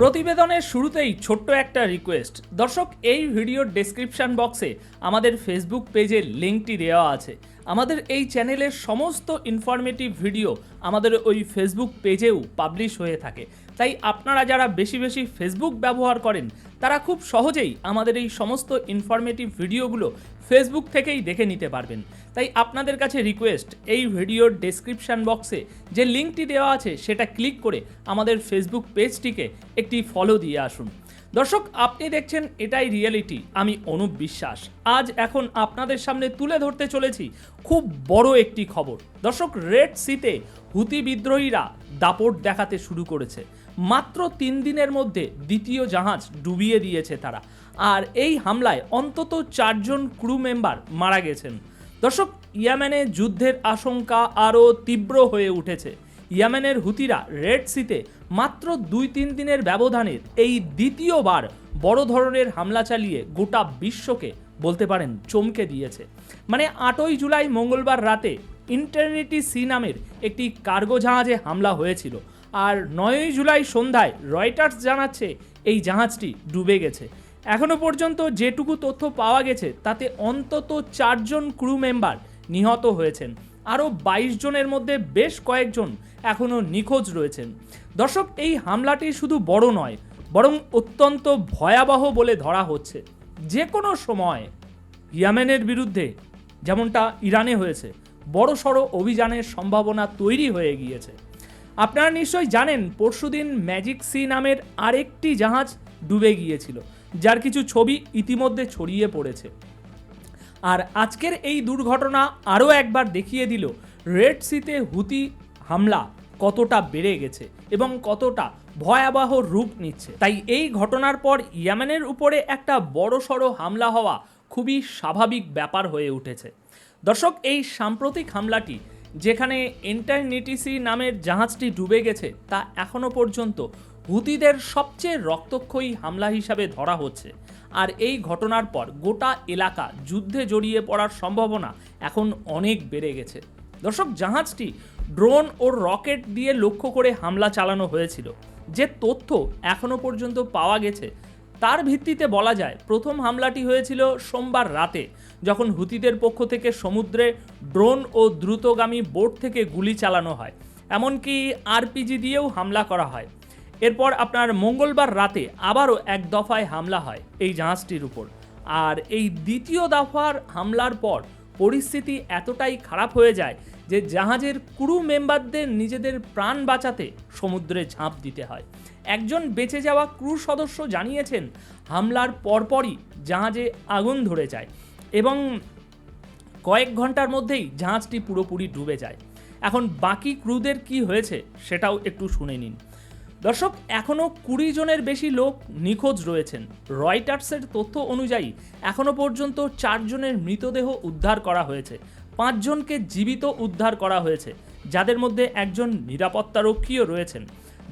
প্রতিবেদনের শুরুতেই ছোট্ট একটা রিকোয়েস্ট দর্শক, এই ভিডিওর ডেসক্রিপশন বক্সে আমাদের ফেসবুক পেজের লিঙ্কটি দেওয়া আছে। আমাদের এই চ্যানেলের সমস্ত ইনফরমেটিভ ভিডিও আমাদের ওই ফেসবুক পেজেও পাবলিশ হয়ে থাকে। তাই আপনারা যারা বেশি বেশি ফেসবুক ব্যবহার করেন, তারা খুব সহজেই আমাদের এই সমস্ত ইনফরমেটিভ ভিডিওগুলো ফেসবুক থেকেই দেখে নিতে পারবেন। তাই আপনাদের কাছে রিকোয়েস্ট এই ভিডিওর ডেসক্রিপশন বক্সে যে লিঙ্কটি দেওয়া আছে, সেটা ক্লিক করে আমাদের ফেসবুক পেজটিকে একটি ফলো দিয়ে আসুন। দর্শক, আপনি দেখছেন এটাই রিয়েলিটি আমি অনুপ বিশ্বাস। আজ এখন আপনাদের সামনে তুলে ধরতে চলেছি খুব বড় একটি খবর। দর্শক রেড সিতে হুতি বিদ্রোহীরা দাপট দেখাতে শুরু করেছে। মাত্র তিন দিনের মধ্যে দ্বিতীয় জাহাজ ডুবিয়ে দিয়েছে তারা। আর এই হামলায় অন্তত চারজন ক্রু মেম্বার মারা গেছেন। দর্শক, ইয়েমেনে যুদ্ধের আশঙ্কা আরও তীব্র হয়ে উঠেছে। ইয়ামেনের হুতিরা রেড সিতে মাত্র দুই তিন দিনের ব্যবধানে এই দ্বিতীয়বার বড় ধরনের হামলা চালিয়ে গোটা বিশ্বকে বলতে পারেন চমকে দিয়েছে। মানে আটই জুলাই মঙ্গলবার রাতে ইন্টারনেটি সি নামের একটি কার্গো জাহাজে হামলা হয়েছিল। আর নয়ই জুলাই সন্ধ্যায় রয়টার্স জানাচ্ছে এই জাহাজটি ডুবে গেছে। এখনও পর্যন্ত যেটুকু তথ্য পাওয়া গেছে, তাতে অন্তত চারজন ক্রু মেম্বার নিহত হয়েছেন। আরও বাইশ জনের মধ্যে বেশ কয়েকজন এখনও নিখোঁজ রয়েছেন। দর্শক, এই হামলাটি শুধু বড় নয়, বরং অত্যন্ত ভয়াবহ বলে ধরা হচ্ছে। যে কোনো সময় ইয়ামেনের বিরুদ্ধে যেমনটা ইরানে হয়েছে বড় সড়ো অভিযানের সম্ভাবনা তৈরি হয়ে গিয়েছে। আপনারা নিশ্চয়ই জানেন, পরশুদিন ম্যাজিক সি নামের আরেকটি জাহাজ ডুবে গিয়েছিল, যার কিছু ছবি ইতিমধ্যে ছড়িয়ে পড়েছে। আর আজকের এই দুর্ঘটনা আরও একবার দেখিয়ে দিল, রেড সিতে হুতি হামলা কতটা বেড়ে গেছে এবং কতটা ভয়াবহ রূপ নিচ্ছে। তাই এই ঘটনার পর ইয়ামেনের উপরে একটা বড়সড় হামলা হওয়া খুবই স্বাভাবিক ব্যাপার হয়ে উঠেছে। দর্শক, এই সাম্প্রতিক হামলাটি যেখানে এন্টারনিটিসি নামের জাহাজটি ডুবে গেছে, তা এখনও পর্যন্ত হুতিদের সবচেয়ে রক্তক্ষয়ী হামলা হিসাবে ধরা হচ্ছে। আর এই ঘটনার পর গোটা এলাকা যুদ্ধে জড়িয়ে পড়ার সম্ভাবনা এখন অনেক বেড়ে গেছে। দর্শক, জাহাজটি ড্রোন ও রকেট দিয়ে লক্ষ্য করে হামলা চালানো হয়েছিল। যে তথ্য এখনও পর্যন্ত পাওয়া গেছে তার ভিত্তিতে বলা যায়, প্রথম হামলাটি হয়েছিল সোমবার রাতে, যখন হুতিদের পক্ষ থেকে সমুদ্রে ড্রোন ও দ্রুতগামী বোট থেকে গুলি চালানো হয়। এমনকি আরপিজি দিয়েও হামলা করা হয়। এরপর আপনার মঙ্গলবার রাতে আবারও এক দফায় হামলা হয় এই জাহাজটির উপর। আর এই দ্বিতীয় দফার হামলার পর পরিস্থিতি এতটাই খারাপ হয়ে যায় যে জাহাজের ক্রু মেম্বারদের নিজেদের প্রাণ বাঁচাতে সমুদ্রে ঝাঁপ দিতে হয়। একজন বেঁচে যাওয়া ক্রু সদস্য জানিয়েছেন, হামলার পরপরই জাহাজে আগুন ধরে যায় এবং কয়েক ঘণ্টার মধ্যেই জাহাজটি পুরোপুরি ডুবে যায়। এখন বাকি ক্রুদের কি হয়েছে সেটাও একটু শুনে নিন। দর্শক এখনও কুড়ি জনের বেশি লোক নিখোঁজ রয়েছেন। রয়টার্সের তথ্য অনুযায়ী এখনও পর্যন্ত চারজনের মৃতদেহ উদ্ধার করা হয়েছে। পাঁচজনকে জীবিত উদ্ধার করা হয়েছে, যাদের মধ্যে একজন নিরাপত্তারক্ষীও রয়েছেন।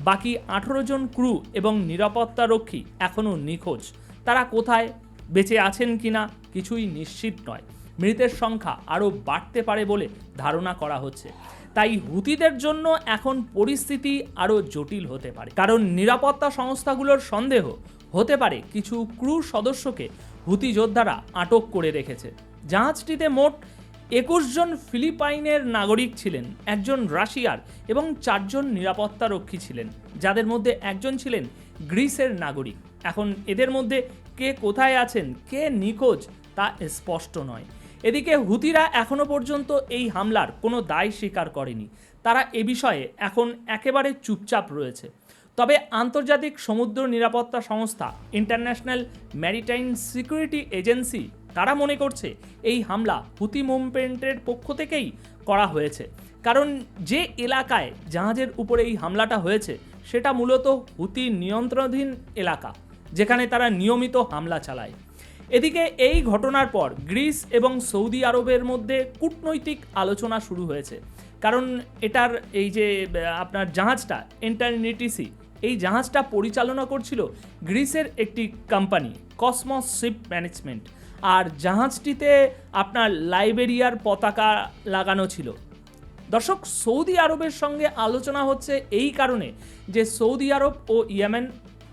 বাকি আঠেরো জন ক্রু এবং নিরাপত্তারক্ষী এখনও নিখোঁজ। তারা কোথায়, বেঁচে আছেন কিনা কিছুই নিশ্চিত নয়। মৃতের সংখ্যা আরও বাড়তে পারে বলে ধারণা করা হচ্ছে। তাই হুতিদের জন্য এখন পরিস্থিতি আরও জটিল হতে পারে। কারণ নিরাপত্তা সংস্থাগুলোর সন্দেহ হতে পারে কিছু ক্রু সদস্যকে হুতি যোদ্ধারা আটক করে রেখেছে। জাহাজটিতে মোট একুশ জন ফিলিপাইনের নাগরিক ছিলেন, একজন রাশিয়ার এবং চারজন নিরাপত্তারক্ষী ছিলেন। যাদের মধ্যে একজন ছিলেন গ্রিসের নাগরিক। এখন এদের মধ্যে কে কোথায় আছেন, কে নিখোঁজ, তা স্পষ্ট নয়। এদিকে হুতিরা এখনও পর্যন্ত এই হামলার কোনো দায় স্বীকার করেনি। তারা এ বিষয়ে এখন একেবারে চুপচাপ রয়েছে। তবে আন্তর্জাতিক সমুদ্র নিরাপত্তা সংস্থা ইন্টারন্যাশনাল ম্যারিটাইম সিকিউরিটি এজেন্সি তারা মনে করছে এই হামলা হুতি মুভমেন্টের পক্ষ থেকেই করা হয়েছে। কারণ যে এলাকায় জাহাজের উপরে এই হামলাটা হয়েছে, সেটা মূলত হুতি নিয়ন্ত্রণাধীন এলাকা, যেখানে তারা নিয়মিত হামলা চালায়। এদিকে এই ঘটনার পর গ্রিস এবং সৌদি আরবের মধ্যে কূটনৈতিক আলোচনা শুরু হয়েছে। কারণ এটার এই যে আপনার জাহাজটা এন্টারনিটিসি এই জাহাজটা পরিচালনা করছিল গ্রিসের একটি কোম্পানি কসমস শিপ ম্যানেজমেন্ট আর জাহাজটিতে আপনার লাইবেরিয়ার পতাকা লাগানো ছিল। দর্শক, সৌদি আরবের সঙ্গে আলোচনা হচ্ছে এই কারণে যে সৌদি আরব ও ইয়েমেন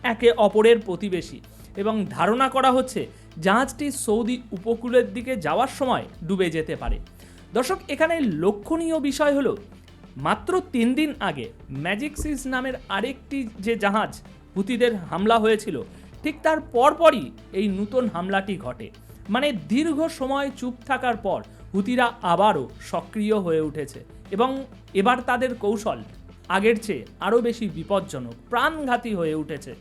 একে অপরের প্রতিবেশী এবং ধারণা করা হচ্ছে জাহাজটি সৌদি উপকূলের দিকে যাওয়ার সময় ডুবে যেতে পারে। দর্শক, এখানে লক্ষণীয় বিষয় হলো, মাত্র তিন দিন আগে ম্যাজিক সিস নামের আরেকটি যে জাহাজ হুতিদের হামলা হয়েছিল, ঠিক তার পরপরই এই নূতন হামলাটি ঘটে। মানে দীর্ঘ সময় চুপ থাকার পর হুতিরা আবারও সক্রিয় হয়ে উঠেছে এবং এবার তাদের কৌশল আগের চেয়ে আরও বেশি বিপজ্জনক, প্রাণঘাতী হয়ে উঠেছে।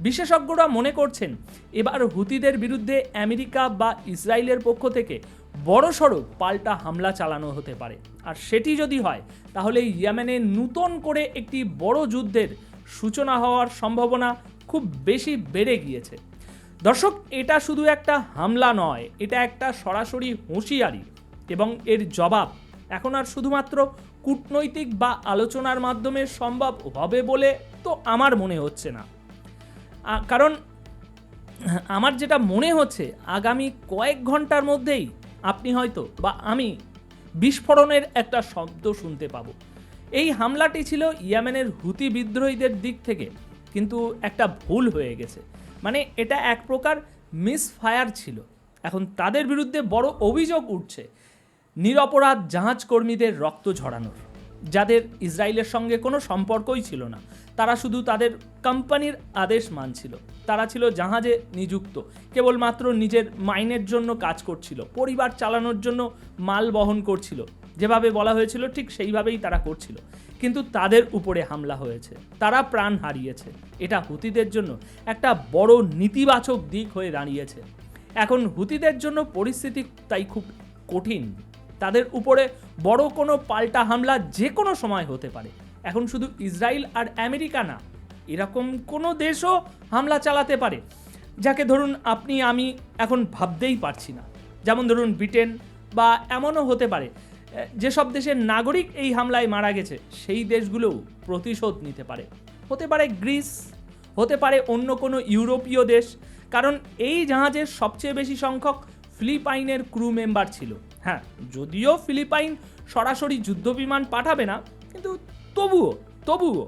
বিশেষজ্ঞরা মনে করছেন, এবার হুতিদের বিরুদ্ধে আমেরিকা বা ইসরায়েলের পক্ষ থেকে বড়সড় পাল্টা হামলা চালানো হতে পারে। আর সেটি যদি হয়, তাহলে ইয়েমেনে নূতন করে একটি বড় যুদ্ধের সূচনা হওয়ার সম্ভাবনা খুব বেশি বেড়ে গিয়েছে। দর্শক, এটা শুধু একটা হামলা নয়, এটা একটা সরাসরি হুঁশিয়ারি এবং এর জবাব এখন আর শুধুমাত্র কূটনৈতিক বা আলোচনার মাধ্যমে সম্ভব হবে বলে তো আমার মনে হচ্ছে না। কারণ আমার যেটা মনে হচ্ছে, আগামী কয়েক ঘণ্টার মধ্যেই আপনি হয়তো বা আমি বিস্ফোরণের একটা শব্দ শুনতে পাবো। এই হামলাটি ছিল ইয়েমেনের হুতি বিদ্রোহীদের দিক থেকে, কিন্তু একটা ভুল হয়ে গেছে। মানে এটা এক প্রকার মিসফায়ার ছিল। এখন তাদের বিরুদ্ধে বড় অভিযোগ উঠছে নিরপরাধ জাহাজ কর্মীদের রক্ত ঝরানোর। যাদের ইসরায়েলের সঙ্গে কোনো সম্পর্কই ছিল না। তারা শুধু তাদের কোম্পানির আদেশ মানছিল। তারা ছিল জাহাজে নিযুক্ত। কেবলমাত্র নিজের মাইনের জন্য কাজ করছিল। পরিবার চালানোর জন্য মাল বহন করছিল। যেভাবে বলা হয়েছিল, ঠিক সেইভাবেই তারা করছিল। কিন্তু তাদের উপরে হামলা হয়েছে। তারা প্রাণ হারিয়েছে। এটা হুতিদের জন্য একটা বড় নেতিবাচক দিক হয়ে দাঁড়িয়েছে। এখন হুতিদের জন্য পরিস্থিতি তাই খুব কঠিন। তাদের উপরে বড় কোনো পাল্টা হামলা যে কোনো সময় হতে পারে। এখন শুধু ইসরায়েল আর আমেরিকা না, এরকম কোনো দেশও হামলা চালাতে পারে, যাকে ধরুন আপনি, আমি এখন ভাবতেই পারছি না। যেমন ধরুন ব্রিটেন বা এমনও হতে পারে যেসব দেশের নাগরিক এই হামলায় মারা গেছে, সেই দেশগুলোও প্রতিশোধ নিতে পারে। হতে পারে গ্রিস, হতে পারে অন্য কোনো ইউরোপীয় দেশ, কারণ এই জাহাজের সবচেয়ে বেশি সংখ্যক ফিলিপাইনের ক্রু মেম্বার ছিল। হ্যাঁ যদিও ফিলিপাইন সরাসরি যুদ্ধবিমান পাঠাবে না, কিন্তু তবুও তবুও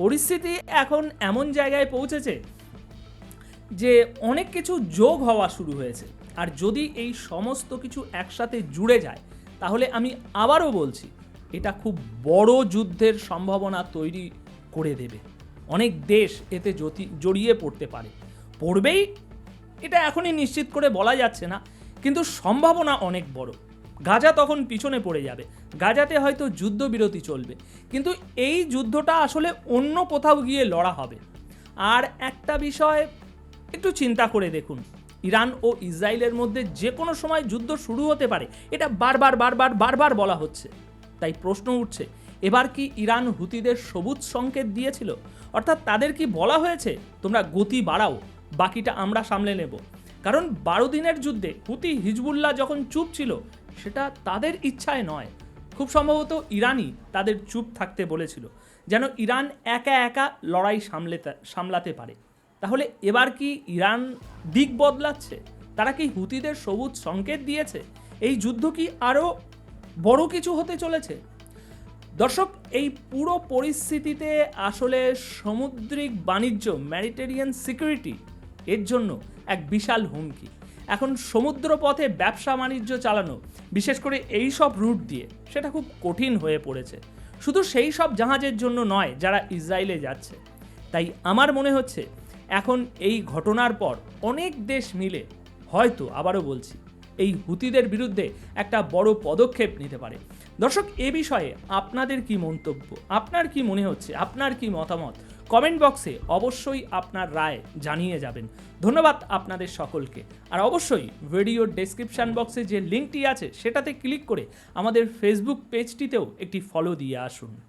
পরিস্থিতি এখন এমন জায়গায় পৌঁছেছে যে অনেক কিছু যোগ হওয়া শুরু হয়েছে। আর যদি এই সমস্ত কিছু একসাথে জুড়ে যায় তাহলে আমি আবারও বলছি, এটা খুব বড় যুদ্ধের সম্ভাবনা তৈরি করে দেবে। অনেক দেশ এতে জড়িয়ে পড়তে পারে। পড়বেই, এটা এখনই নিশ্চিত করে বলা যাচ্ছে না, কিন্তু সম্ভাবনা অনেক বড়। গাজা তখন পিছনে পড়ে যাবে। গাজাতে হয়তো যুদ্ধবিরতি চলবে। কিন্তু এই যুদ্ধটা আসলে অন্য কোথাও গিয়ে লড়া হবে। আর একটা বিষয়, একটু চিন্তা করে দেখুন। ইরান ও ইসরায়েলের মধ্যে যে কোনো সময় যুদ্ধ শুরু হতে পারে, এটা বারবার বারবার বারবার বলা হচ্ছে। তাই প্রশ্ন উঠছে, এবার কি ইরান হুতিদের সবুজ সংকেত দিয়েছিল? অর্থাৎ তাদের কি বলা হয়েছে, তোমরা গতি বাড়াও, বাকিটা আমরা সামলে নেব। কারণ বারো দিনের যুদ্ধে হুতি হিজবুল্লাহ যখন চুপ ছিল, সেটা তাদের ইচ্ছায় নয়। খুব সম্ভবত ইরানই তাদের চুপ থাকতে বলেছিল, যেন ইরান একা একা লড়াই সামলে সামলাতে পারে। তাহলে এবার কি ইরান দিক বদলাচ্ছে। তারা কি হুতিদের সবুজ সংকেত দিয়েছে? এই যুদ্ধ কি আরও বড় কিছু হতে চলেছে? দর্শক, এই পুরো পরিস্থিতিতে আসলে সামুদ্রিক বাণিজ্য ম্যারিটেরিয়ান সিকিউরিটি, এর জন্য এক বিশাল হুমকি। এখন সমুদ্র পথে ব্যবসা বাণিজ্য চালানো, বিশেষ করে এই সব রুট দিয়ে, সেটা খুব কঠিন হয়ে পড়েছে। শুধু সেই সব জাহাজের জন্য নয়, যারা ইসরায়েলে যাচ্ছে। তাই আমার মনে হচ্ছে এখন এই ঘটনার পর অনেক দেশ মিলে, হয়তো আবারও বলছি, এই হুতিদের বিরুদ্ধে একটা বড় পদক্ষেপ নিতে পারে। দর্শক, এ বিষয়ে আপনাদের কি মন্তব্য? আপনার কি মনে হচ্ছে? আপনার কি মতামত? কমেন্ট বক্সে অবশ্যই আপনার রায় জানিয়ে যাবেন। ধন্যবাদ আপনাদের সকলকে। আর অবশ্যই ভিডিওর ডেসক্রিপশন বক্সে যে লিঙ্কটি আছে, সেটাতে ক্লিক করে আমাদের ফেসবুক পেজটিতেও একটি ফলো দিয়ে আসুন।